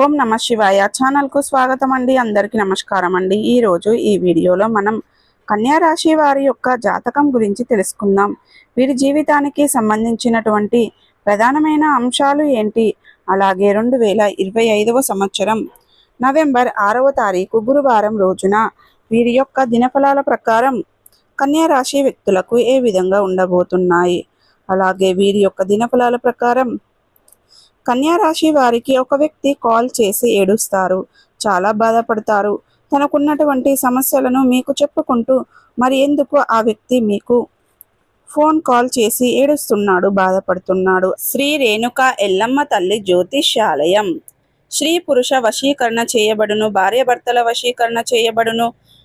ఓం నమ శివాయ. ఛానల్కు స్వాగతం అండి. అందరికీ నమస్కారం అండి. ఈరోజు ఈ వీడియోలో మనం కన్యా రాశి వారి యొక్క జాతకం గురించి తెలుసుకుందాం. వీరి జీవితానికి సంబంధించినటువంటి ప్రధానమైన అంశాలు ఏంటి? అలాగే రెండు వేల ఇరవై ఐదవ సంవత్సరం నవంబర్ ఆరవ తారీఖు గురువారం రోజున వీరి యొక్క దినఫలాల ప్రకారం కన్యా రాశి వ్యక్తులకు ఏ విధంగా ఉండబోతున్నాయి? అలాగే వీరి యొక్క దినఫలాల ప్రకారం కన్యా రాశి వారికి ఒక వ్యక్తి కాల్ చేసి ఏడుస్తారు. చాలా బాధపడతారు. తనకున్నటువంటి సమస్యలను మీకు చెప్పుకుంటూ మరి ఎందుకు ఆ వ్యక్తి మీకు ఫోన్ కాల్ చేసి ఏడుస్తున్నాడు బాధపడుతున్నాడు? శ్రీ రేణుక ఎల్లమ్మ తల్లి జ్యోతిష్యాలయం. స్త్రీ పురుష వశీకరణ చేయబడును భార్యాభర్తల వశీకరణ చేయబడును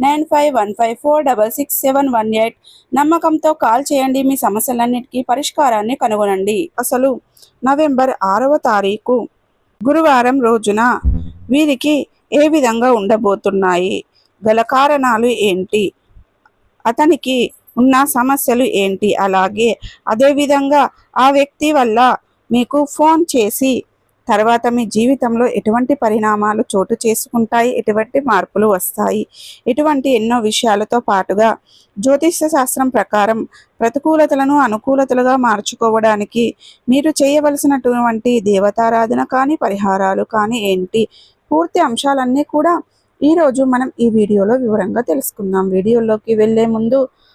nine five one five four double six seven one eight నమ్మకంతో కాల్ చేయండి. మీ సమస్యలన్నిటికీ పరిష్కారాన్ని కనుగొనండి. అసలు నవంబర్ ఆరవ తారీఖు గురువారం రోజున వీరికి ఏ విధంగా ఉండబోతున్నాయి? గల కారణాలు ఏంటి? అతనికి ఉన్న సమస్యలు ఏంటి? అలాగే అదేవిధంగా ఆ వ్యక్తి వల్ల మీకు ఫోన్ చేసి తర్వాత మీ జీవితంలో ఎటువంటి పరిణామాలు చోటు చేసుకుంటాయి? ఎటువంటి మార్పులు వస్తాయి? ఇటువంటి ఎన్నో విషయాలతో పాటుగా జ్యోతిష శాస్త్రం ప్రకారం ప్రతికూలతలను అనుకూలతలుగా మార్చుకోవడానికి మీరు చేయవలసినటువంటి దేవతారాధన కానీ పరిహారాలు కానీ ఏంటి? పూర్తి అంశాలన్నీ కూడా ఈరోజు మనం ఈ వీడియోలో వివరంగా తెలుసుకుందాం. వీడియోలోకి వెళ్ళే ముందు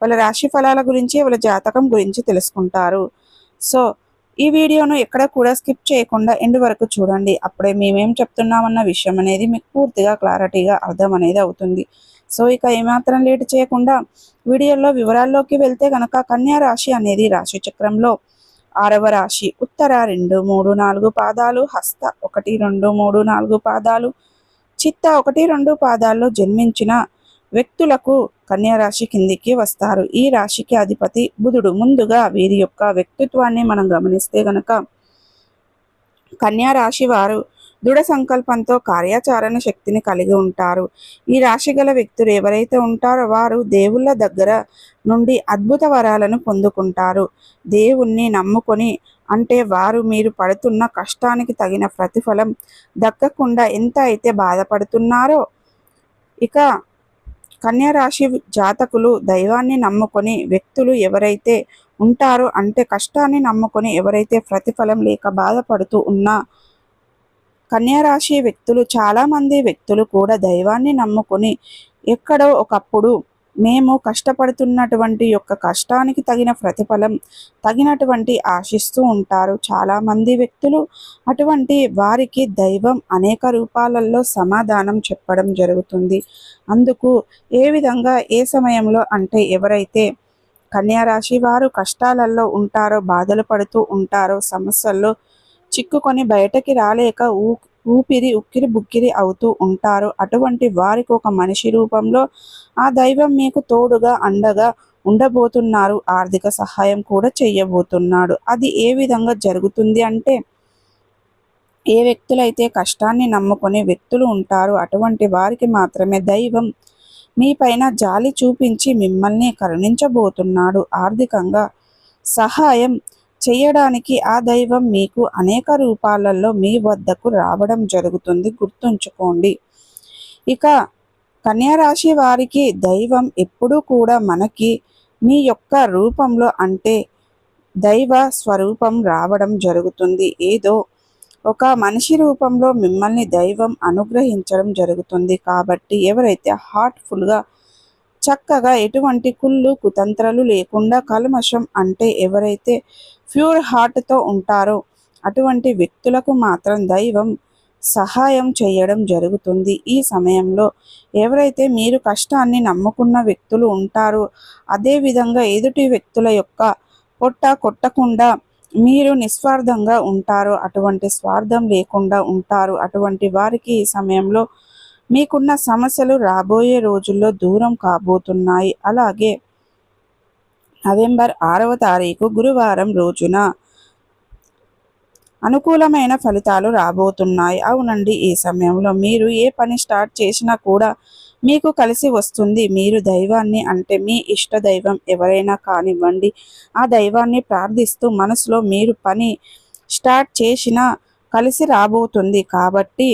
వాళ్ళ రాశి ఫలాల గురించి వాళ్ళ జాతకం గురించి తెలుసుకుంటారు. సో ఈ వీడియోను ఎక్కడ కూడా స్కిప్ చేయకుండా ఎండ్ వరకు చూడండి. అప్పుడే మేమేం చెప్తున్నామన్న విషయం అనేది మీకు పూర్తిగా క్లారిటీగా అర్థం అనేది అవుతుంది. సో ఇక ఏమాత్రం లేట్ చేయకుండా వీడియోలో వివరాల్లోకి వెళ్తే కనుక కన్యా రాశి అనేది రాశి చక్రంలో ఆరవ రాశి. ఉత్తర రెండు మూడు నాలుగు పాదాలు హస్త ఒకటి రెండు మూడు నాలుగు పాదాలు చిత్త ఒకటి రెండు పాదాల్లో జన్మించిన వ్యక్తులకు కన్యారాశి కిందికి వస్తారు. ఈ రాశికి అధిపతి బుధుడు. ముందుగా వీరి యొక్క వ్యక్తిత్వాన్ని మనం గమనిస్తే గనక కన్యా రాశి వారు దృఢ సంకల్పంతో కార్యాచరణ శక్తిని కలిగి ఉంటారు. ఈ రాశి గల వ్యక్తులు ఎవరైతే ఉంటారో వారు దేవుళ్ళ దగ్గర నుండి అద్భుత వరాలను పొందుకుంటారు. దేవుణ్ణి నమ్ముకొని అంటే వారు మీరు పడుతున్న కష్టానికి తగిన ప్రతిఫలం దక్కకుండా ఎంత అయితే బాధపడుతున్నారో ఇక కన్యరాశి జాతకులు దైవాన్ని నమ్ముకొని వ్యక్తులు ఎవరైతే ఉంటారో అంటే కష్టాన్ని నమ్ముకొని ఎవరైతే ప్రతిఫలం లేక బాధపడుతూ ఉన్నా కన్యరాశి వ్యక్తులు చాలామంది వ్యక్తులు కూడా దైవాన్ని నమ్ముకొని ఎక్కడో ఒకప్పుడు మేము కష్టపడుతున్నటువంటి యొక్క కష్టానికి తగిన ప్రతిఫలం తగినటువంటి ఆశిస్తూ ఉంటారు. చాలామంది వ్యక్తులు అటువంటి వారికి దైవం అనేక రూపాలలో సమాధానం చెప్పడం జరుగుతుంది. అందుకు ఏ విధంగా ఏ సమయంలో అంటే ఎవరైతే కన్యారాశి వారు కష్టాలలో ఉంటారో బాధలు పడుతూ ఉంటారో సమస్యల్లో చిక్కుకొని బయటకి రాలేక ఊ ఊపిరి ఉక్కిరి బుక్కిరి అవుతూ ఉంటారు. అటువంటి వారికి ఒక మనిషి రూపంలో ఆ దైవం మీకు తోడుగా అండగా ఉండబోతున్నారు. ఆర్థిక సహాయం కూడా చేయబోతున్నాడు అది ఏ విధంగా జరుగుతుంది అంటే ఏ వ్యక్తులైతే కష్టాన్ని నమ్ముకునే వ్యక్తులు ఉంటారో అటువంటి వారికి మాత్రమే దైవం మీ పైన జాలి చూపించి మిమ్మల్ని కరుణించబోతున్నాడు. ఆర్థికంగా సహాయం చేయడానికి ఆ దైవం మీకు అనేక రూపాలలో మీ వద్దకు రావడం జరుగుతుంది. గుర్తుంచుకోండి. ఇక కన్యారాశి వారికి దైవం ఎప్పుడూ కూడా మనకి మీ యొక్క రూపంలో అంటే దైవ స్వరూపం రావడం జరుగుతుంది. ఏదో ఒక మనిషి రూపంలో మిమ్మల్ని దైవం అనుగ్రహించడం జరుగుతుంది. కాబట్టి ఎవరైతే హార్ట్ఫుల్గా చక్కగా ఎటువంటి కుళ్ళు కుతంత్రాలు లేకుండా కల్మషం అంటే ఎవరైతే ప్యూర్ హార్ట్తో ఉంటారో అటువంటి వ్యక్తులకు మాత్రం దైవం సహాయం చేయడం జరుగుతుంది. ఈ సమయంలో ఎవరైతే మీరు కష్టాన్ని నమ్ముకున్న వ్యక్తులు ఉంటారో అదేవిధంగా ఎదుటి వ్యక్తుల యొక్క పొట్ట కొట్టకుండా మీరు నిస్వార్థంగా ఉంటారు అటువంటి స్వార్థం లేకుండా ఉంటారు. అటువంటి వారికి ఈ సమయంలో మీకున్న సమస్యలు రాబోయే రోజుల్లో దూరం కాబోతున్నాయి. అలాగే నవంబర్ ఆరవ తారీఖు గురువారం రోజున అనుకూలమైన ఫలితాలు రాబోతున్నాయి. అవునండి ఈ సమయంలో మీరు ఏ పని స్టార్ట్ చేసినా కూడా మీకు కలిసి వస్తుంది. మీరు దైవాన్ని అంటే మీ ఇష్ట దైవం ఎవరైనా కానివ్వండి ఆ దైవాన్ని ప్రార్థిస్తూ మనసులో మీరు పని స్టార్ట్ చేసినా కలిసి రాబోతుంది. కాబట్టి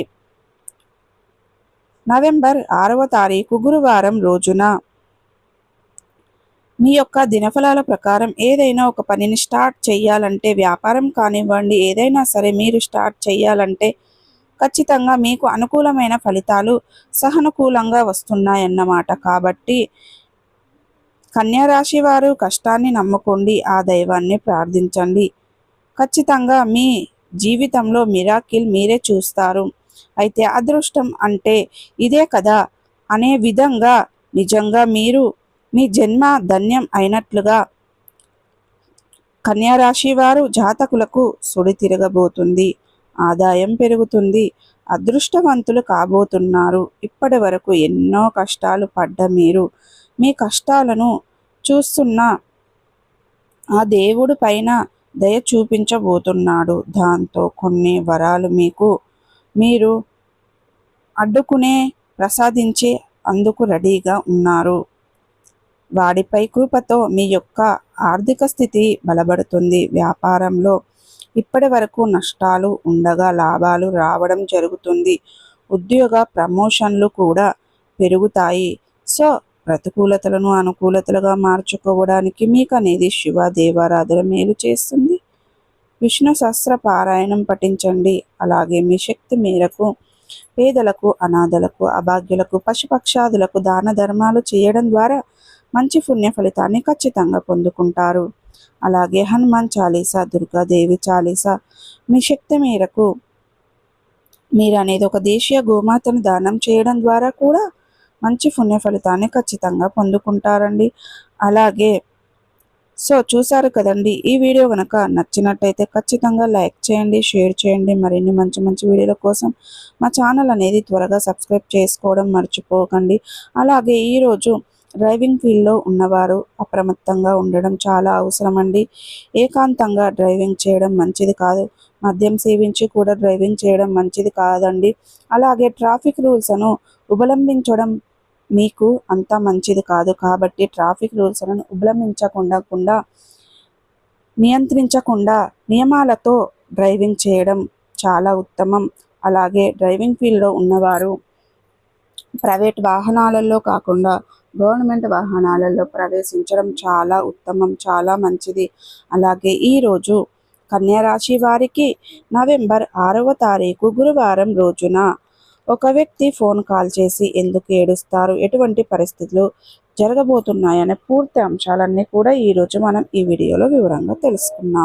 నవంబర్ ఆరవ తారీఖు గురువారం రోజున మీ యొక్క దినఫలాల ప్రకారం ఏదైనా ఒక పనిని స్టార్ట్ చేయాలంటే వ్యాపారం కానివ్వండి ఏదైనా సరే మీరు స్టార్ట్ చేయాలంటే ఖచ్చితంగా మీకు అనుకూలమైన ఫలితాలు సహనుకూలంగా వస్తున్నాయన్నమాట. కాబట్టి కన్యారాశి వారు కష్టాన్ని నమ్ముకోండి ఆ దైవాన్ని ప్రార్థించండి. ఖచ్చితంగా మీ జీవితంలో మిరాకిల్ మీరే చూస్తారు. అయితే అదృష్టం అంటే ఇదే కదా అనే విధంగా నిజంగా మీరు మీ జన్మ ధన్యం అయినట్లుగా కన్యారాశి వారు జాతకులకు సుడి తిరగబోతుంది. ఆదాయం పెరుగుతుంది. అదృష్టవంతులు కాబోతున్నారు. ఇప్పటి వరకు ఎన్నో కష్టాలు పడ్డ మీరు. మీ కష్టాలను చూస్తున్న ఆ దేవుడు పైన దయ చూపించబోతున్నాడు. దాంతో కొన్ని వరాలు మీకు. మీరు అడ్డుకునే ప్రసాదించే అందుకు రెడీగా ఉన్నారు. వాడిపై కృపతో మీ యొక్క ఆర్థిక స్థితి బలపడుతుంది. వ్యాపారంలో ఇప్పటి వరకు నష్టాలు ఉండగా లాభాలు రావడం జరుగుతుంది. ఉద్యోగ ప్రమోషన్లు కూడా పెరుగుతాయి. సో ప్రతికూలతలను అనుకూలతలుగా మార్చుకోవడానికి మీకు అనేది శివ దేవారాధన మేలు చేస్తుంది. విష్ణు సహస్ర పారాయణం పఠించండి. అలాగే మీ శక్తి మేరకు పేదలకు అనాథలకు అభాగ్యులకు పశుపక్షాదులకు దాన ధర్మాలు చేయడం ద్వారా మంచి పుణ్య ఫలితాన్ని ఖచ్చితంగా పొందుకుంటారు. అలాగే హనుమాన్ చాలీసా దుర్గాదేవి చాలీసా మీ శక్తి మేరకు మీరు అనేది ఒక దేశీయ గోమాతను దానం చేయడం ద్వారా కూడా మంచి పుణ్య ఫలితాన్ని ఖచ్చితంగా పొందుకుంటారండి. అలాగే సో చూసారు కదండి ఈ వీడియో కనుక నచ్చినట్టయితే ఖచ్చితంగా లైక్ చేయండి షేర్ చేయండి. మరిన్ని మంచి మంచి వీడియోల కోసం మా ఛానల్ అనేది త్వరగా సబ్స్క్రైబ్ చేసుకోవడం మర్చిపోకండి. అలాగే ఈరోజు డ్రైవింగ్ ఫీల్డ్లో ఉన్నవారు అప్రమత్తంగా ఉండడం చాలా అవసరం అండి ఏకాంతంగా డ్రైవింగ్ చేయడం మంచిది కాదు. మద్యం సేవించి కూడా డ్రైవింగ్ చేయడం మంచిది కాదండి. అలాగే ట్రాఫిక్ రూల్స్ను ఉపలంబించడం మీకు అంత మంచిది కాదు. కాబట్టి ట్రాఫిక్ రూల్స్లను ఉల్లంఘించకుండా నియంత్రించకుండా నియమాలతో డ్రైవింగ్ చేయడం చాలా ఉత్తమం. అలాగే డ్రైవింగ్ ఫీల్డ్లో ఉన్నవారు ప్రైవేట్ వాహనాలలో కాకుండా గవర్నమెంట్ వాహనాలలో ప్రవేశించడం చాలా ఉత్తమం చాలా మంచిది. అలాగే ఈరోజు కన్యారాశి వారికి నవంబర్ ఆరవ తారీఖు గురువారం రోజున ఒక వ్యక్తి ఫోన్ కాల్ చేసి ఎందుకు ఏడుస్తారు ఎటువంటి పరిస్థితులు జరగబోతున్నాయనే పూర్తి అంశాలన్నీ కూడా ఈరోజు మనం ఈ వీడియోలో వివరంగా తెలుసుకున్నాం